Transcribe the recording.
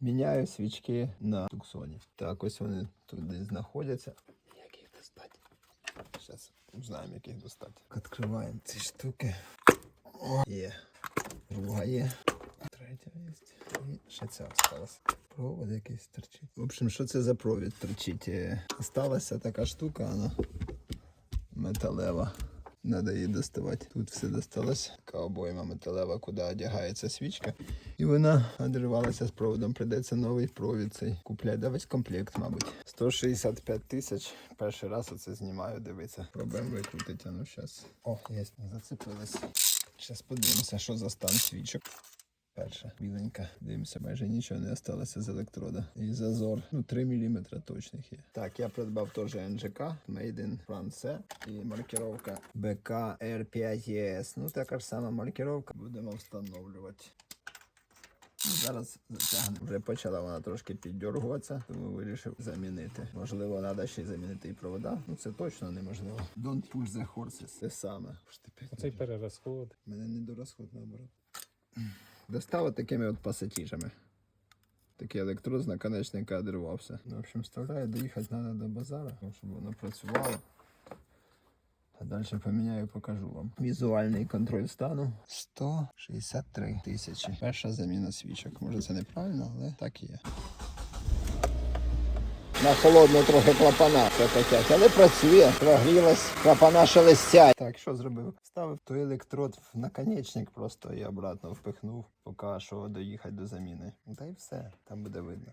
Міняю свічки на туксоні. Так, ось вони тут десь знаходяться. Як їх достати? Зараз узнаємо, як їх достати. Відкриваємо ці штуки. О, є. Друга є. Третя є. І ще ця осталась. Провод якийсь торчить. В общем, що це за провід торчить? Е, Осталася така штука, вона металева. Надо її доставати. Тут все досталось. Така обойма металева, куди одягається свічка. І вона одривалася з проводом. Придеться новий провід цей. Купляй. Да комплект, мабуть. 165 тисяч. Перший раз оце знімаю, дивиться. Пробуємо викрутити. Ну зараз. О, є, зацепилась. Зараз подивимося, що за стан свічок. Перша біленька. Дивимося, майже нічого не осталося з електрода. І зазор. Ну, 3 мм точних є. Так, я придбав теж НЖК Made in France. І маркировка BK R5ES. Ну, така ж сама маркировка. Будемо встановлювати. Ну, Зараз затягнемо. Вже почала вона трошки піддергуватися, тому вирішив замінити. Можливо, треба ще й замінити і провода. Ну це точно неможливо. Don't push the horses. Те саме. Оцей перерозход. Мене не до розход наоборот. Достав такими от пасатіжами. Такий електрод з наконечника одривався. Ну, в общем, вставляю, доїхати треба до базара, щоб воно працювало. А далі поміняю, і покажу вам. Візуальний контроль стану 163 тисячі. Перша заміна свічок. Може це неправильно, але так і є. На холодно трохи клапана потять, але працює, прогрілась, клапана шелестять. Так, що зробив? Ставив той електрод в наконечник просто і обратно впихнув, поки що доїхати до заміни. Та й все, там буде видно.